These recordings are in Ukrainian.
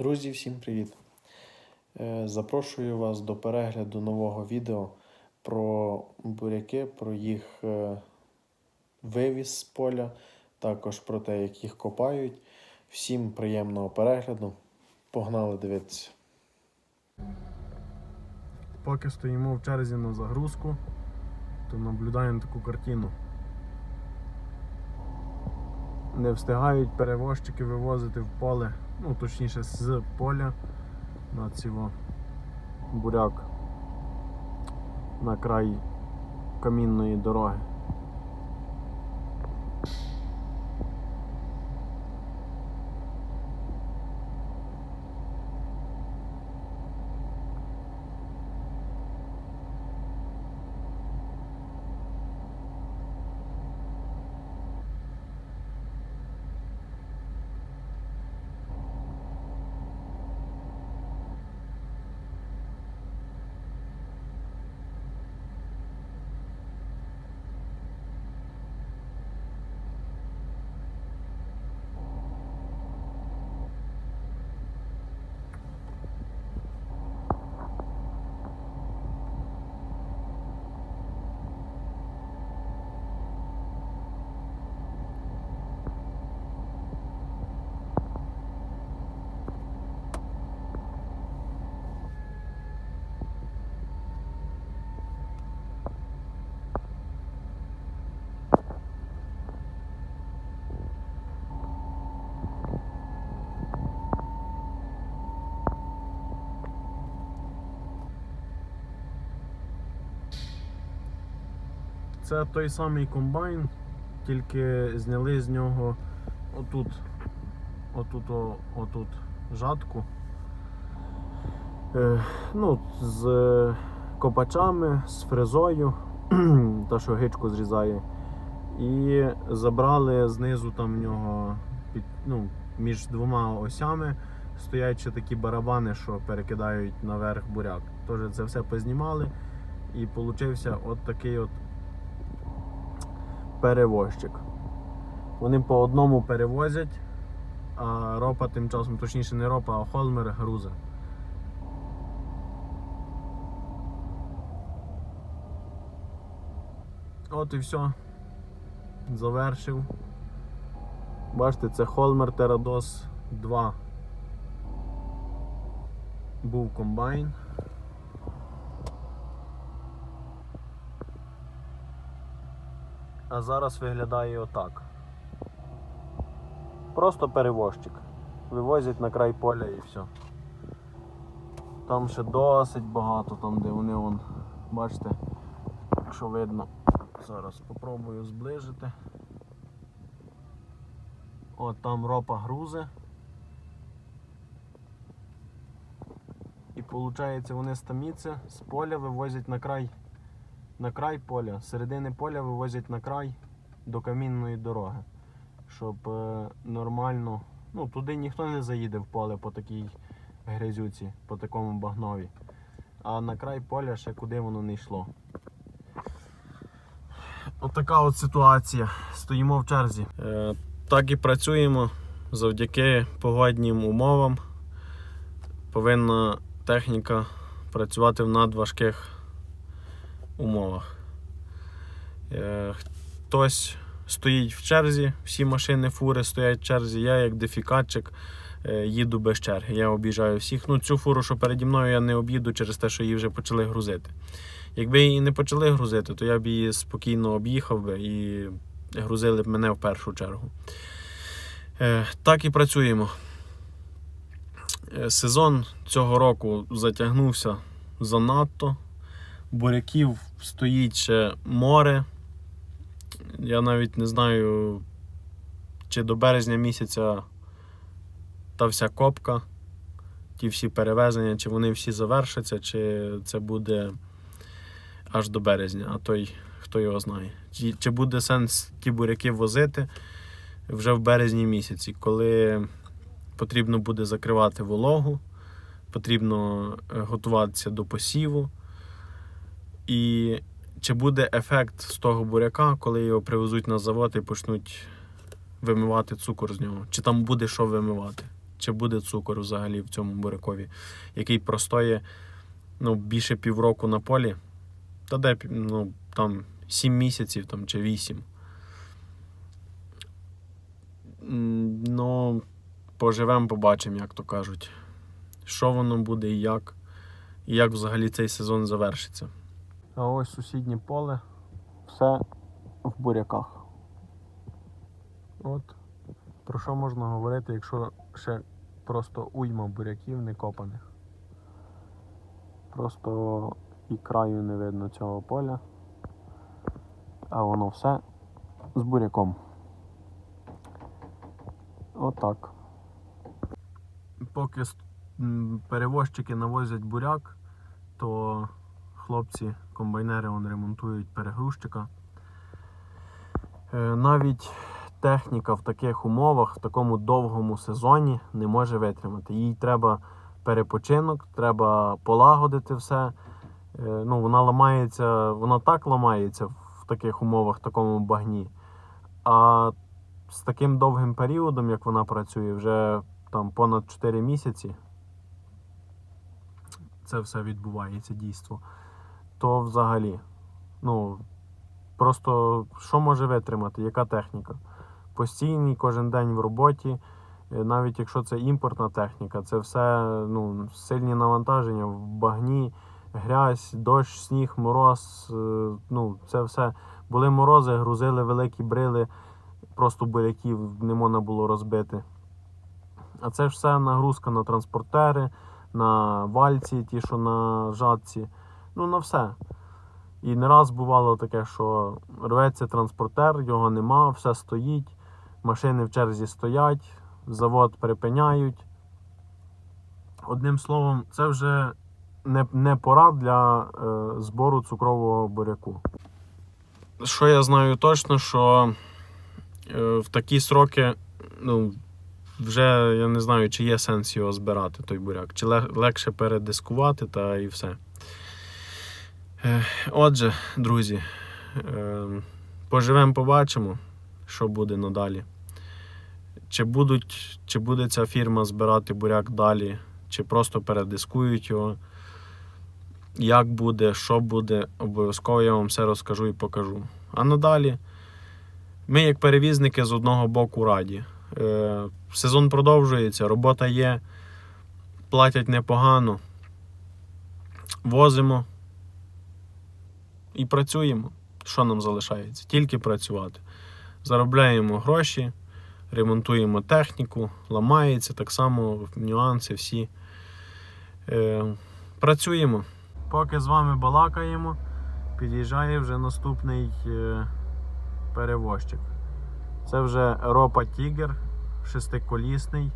Друзі, всім привіт! Е, Запрошую вас до перегляду нового відео про буряки, про їх е, вивіз з поля, також про те, як їх копають. Всім приємного перегляду. Погнали дивитися. Поки стоїмо в черзі на загрузку, то наблюдаємо таку картину. Не встигають перевозчики вивозити в поле, ну точніше з поля на цього буряк на край камінної дороги. Це той самий комбайн, тільки зняли з нього отут, отут, отут жатку. Е, ну, з е, копачами, з фрезою, та що гичку зрізає. І забрали знизу там в нього під, ну, між двома осями стоять ще такі барабани, що перекидають наверх буряк. Тож це все познімали і получився от такий от перевозчик. Вони по одному перевозять, а ропа тим часом, точніше не ропа, а холмер грузе. От і все. Завершив. Бачите, це Холмер Терадос 2. Був комбайн. А зараз виглядає отак. Просто перевозчик. Вивозять на край поля і все. Там ще досить багато, там де вони вон, бачите, якщо видно. Зараз спробую зближити. От там ропа грузи. І виходить вони таміці з поля вивозять на край на край поля, з середини поля вивозять на край до камінної дороги, щоб е, нормально. Ну, туди ніхто не заїде в поле по такій грязюці, по такому багнові. А на край поля ще куди воно не йшло. Отака от ситуація. Стоїмо в черзі. Е, так і працюємо завдяки погоднім умовам. Повинна техніка працювати в надважких умовах. Е, Хтось стоїть в черзі, всі машини, фури стоять в черзі. Я, як дефікатчик, е, їду без черги. Я об'їжджаю всіх. Ну, цю фуру, що переді мною, я не об'їду через те, що її вже почали грузити. Якби її не почали грузити, то я б її спокійно об'їхав би і грузили б мене в першу чергу. Е, Так і працюємо. Сезон цього року затягнувся занадто. Буряків стоїть ще море. Я навіть не знаю, чи до березня місяця та вся копка, ті всі перевезення, чи вони всі завершаться, чи це буде аж до березня, а той хто його знає. Чи, чи буде сенс ті буряки возити вже в березні місяці, коли потрібно буде закривати вологу, потрібно е, готуватися до посіву. І чи буде ефект з того буряка, коли його привезуть на завод і почнуть вимивати цукор з нього? Чи там буде що вимивати? чи буде цукор взагалі в цьому бурякові, який простоє ну, більше півроку на полі. Та де ну, там 7 місяців там, чи 8. Ну, поживемо, побачимо, як то кажуть. Що воно буде і як, і як взагалі цей сезон завершиться. А ось сусіднє поле, все в буряках. От про що можна говорити, якщо ще просто уйма буряків не копаних. Просто і краю не видно цього поля, а воно все з буряком. Отак. Поки перевозчики навозять буряк, то хлопці, комбайнери он ремонтують перегрузчика. Е, Навіть техніка в таких умовах, в такому довгому сезоні не може витримати. Їй треба перепочинок, треба полагодити все. Е, Ну, вона ламається, вона так ламається в таких умовах, в такому багні. А з таким довгим періодом, як вона працює, вже там понад 4 місяці, це все відбувається дійство, то взагалі, ну, просто що може витримати, яка техніка? Постійний кожен день в роботі, е, навіть якщо це імпортна техніка, це все ну, сильні навантаження в багні, грязь, дощ, сніг, мороз. е, Ну, це все. Були морози, грузили великі брили, просто буряків не можна було розбити. А це ж все нагрузка на транспортери, на вальці, ті, що на жатці, ну на все. І не раз бувало таке, що рветься транспортер, його нема, все стоїть, машини в черзі стоять, завод припиняють. Одним словом, це вже не, не пора для е, збору цукрового буряку. Що я знаю точно, що е, в такі сроки, ну, вже я не знаю, чи є сенс його збирати, той буряк, чи ле- легше передискувати та і все. Е, Отже, друзі, е, поживемо, побачимо, що буде надалі. Чи, будуть, чи буде ця фірма збирати буряк далі, чи просто передискують його. Як буде, що буде, обов'язково я вам все розкажу і покажу. А надалі ми, як перевізники, з одного боку раді. Е, сезон продовжується, робота є, платять непогано. Возимо і працюємо. Що нам залишається? Тільки працювати. Заробляємо гроші, ремонтуємо техніку, ламається так само нюанси всі. Е, працюємо. Поки з вами балакаємо, під'їжджає вже наступний е, перевозчик. Це вже ропа Тігер, шестиколісний.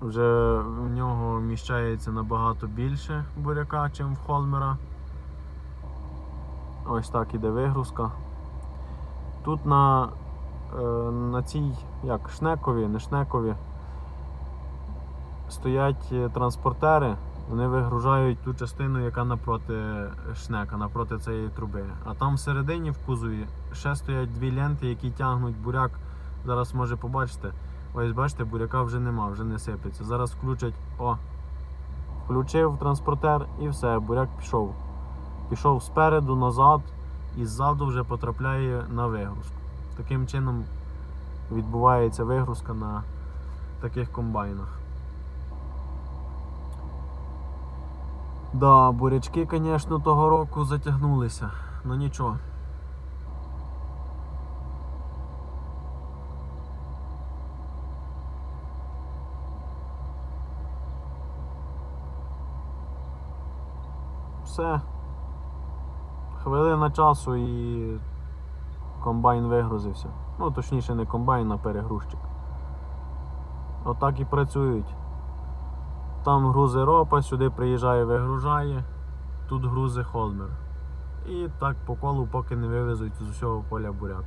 Вже в нього вміщається набагато більше буряка, ніж в Холмера. Ось так іде вигрузка. Тут на, е, на цій як, шнекові, не шнекові, стоять е, транспортери, вони вигружають ту частину, яка напроти шнека, напроти цієї труби. А там всередині в кузові ще стоять дві ленти, які тягнуть буряк. Зараз може побачите. Ось бачите, буряка вже нема, вже не сипеться. Зараз включать. О! Включив транспортер і все, буряк пішов. Пішов спереду, назад і ззаду вже потрапляє на вигрузку. Таким чином відбувається вигрузка на таких комбайнах. Да, бурячки, звісно, того року затягнулися, ну нічого. Все. Хвилина часу і комбайн вигрузився. Ну, точніше, не комбайн, а перегрузчик. Отак і працюють. Там грузи ропа, сюди приїжджає, вигружає, тут грузи холмер. І так по колу, поки не вивезуть з усього поля буряк.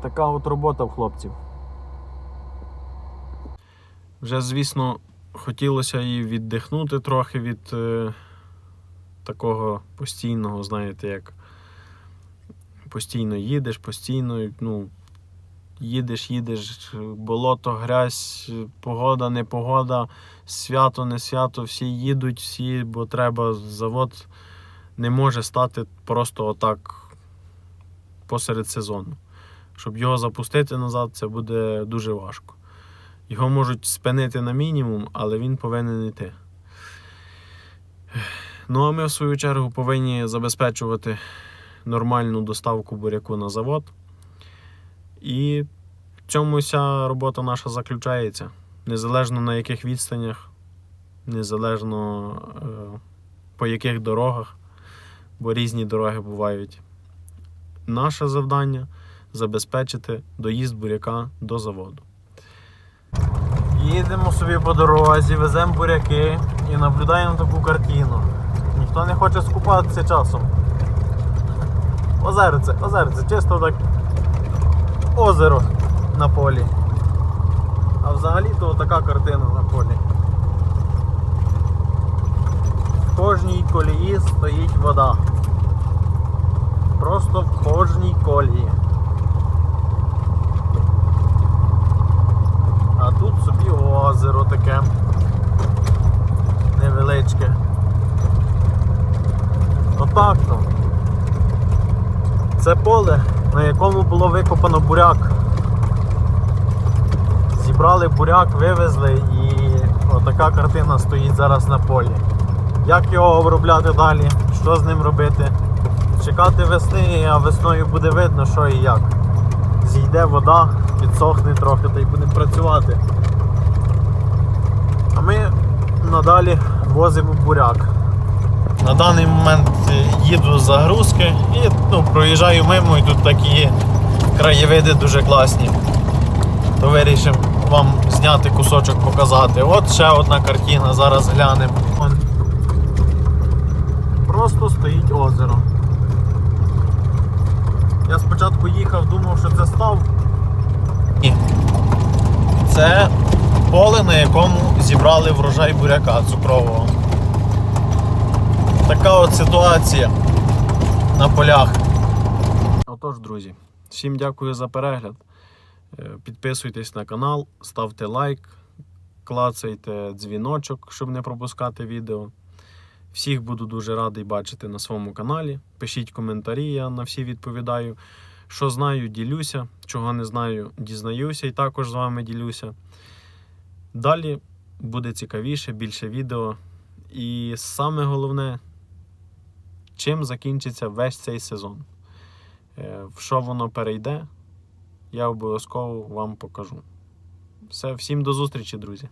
Така от робота в хлопців. Вже, звісно, хотілося і віддихнути трохи від е, такого постійного, знаєте, як постійно їдеш, постійно, ну, їдеш, їдеш, болото, грязь, погода, непогода, свято, не свято, всі їдуть, всі, бо треба завод не може стати просто отак посеред сезону. Щоб його запустити назад, це буде дуже важко. Його можуть спинити на мінімум, але він повинен йти. Ну а ми, в свою чергу, повинні забезпечувати нормальну доставку буряку на завод. І в цьому вся робота наша заключається. Незалежно на яких відстанях, незалежно е, по яких дорогах, бо різні дороги бувають. Наше завдання забезпечити доїзд буряка до заводу. Їдемо собі по дорозі, веземо буряки і наблюдаємо таку картину. Ніхто не хоче скупатися часом. Озерце, озерце, чисто так озеро на полі. А взагалі-то така картина на полі. В кожній колії стоїть вода. Просто в кожній колії. А тут собі озеро таке невеличке. Отак то. Це поле, на якому було викопано буряк. Зібрали буряк, вивезли і отака картина стоїть зараз на полі. Як його обробляти далі, що з ним робити? Чекати весни, а весною буде видно, що і як. Зійде вода, підсохне трохи та й будемо працювати. Ми надалі возимо буряк. На даний момент е, їду з загрузки і ну, проїжджаю мимо і тут такі краєвиди дуже класні. То вирішив вам зняти кусочок показати. От ще одна картина, зараз глянемо. Просто стоїть озеро. Я спочатку їхав, думав, що це став. Ні. Це поле, на якому зібрали врожай буряка цукрового. Така от ситуація на полях. Отож, друзі, всім дякую за перегляд. Е, Підписуйтесь на канал, ставте лайк, клацайте дзвіночок, щоб не пропускати відео. Всіх буду дуже радий бачити на своєму каналі. Пишіть коментарі, я на всі відповідаю. Що знаю, ділюся, чого не знаю, дізнаюся і також з вами ділюся. Далі буде цікавіше, більше відео. І саме головне, чим закінчиться весь цей сезон. Е, В що воно перейде, я обов'язково вам покажу. Все, всім до зустрічі, друзі!